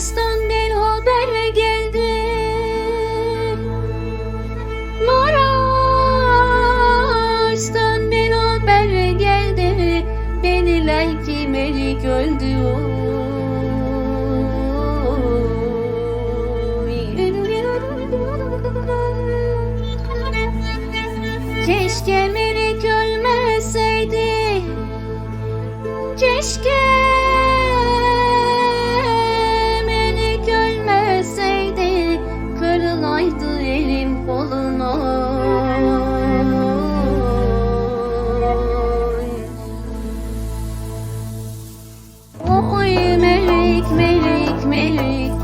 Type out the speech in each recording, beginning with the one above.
Gülistan'dan haber geldi. Maraş'tan haber geldi. Dediler ki Melik öldü Keşke Melik ölmeseydi Keşke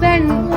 Then.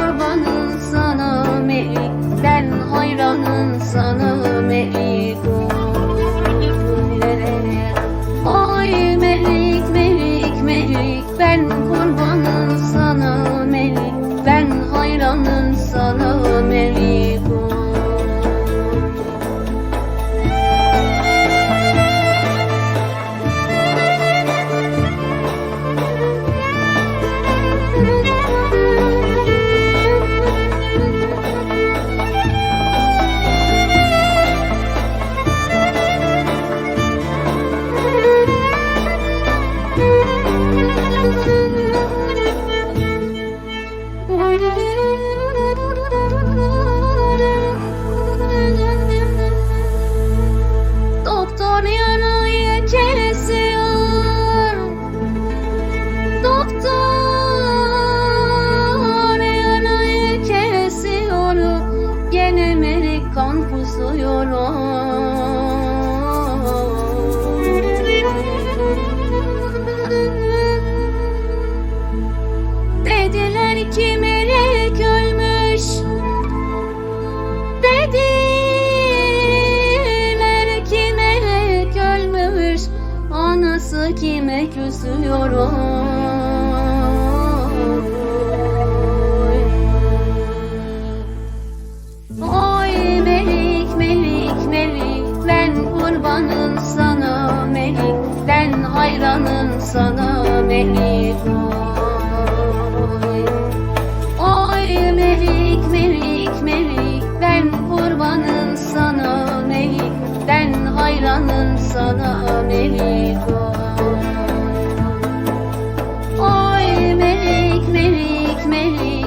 iki ölmüş? Dediler ki melek Anası kime küsüyor? Oy Oy melik melik melik Ben kurbanın sana melik Ben hayranım. inanın sana melik Ameriko Oy melik melik melik.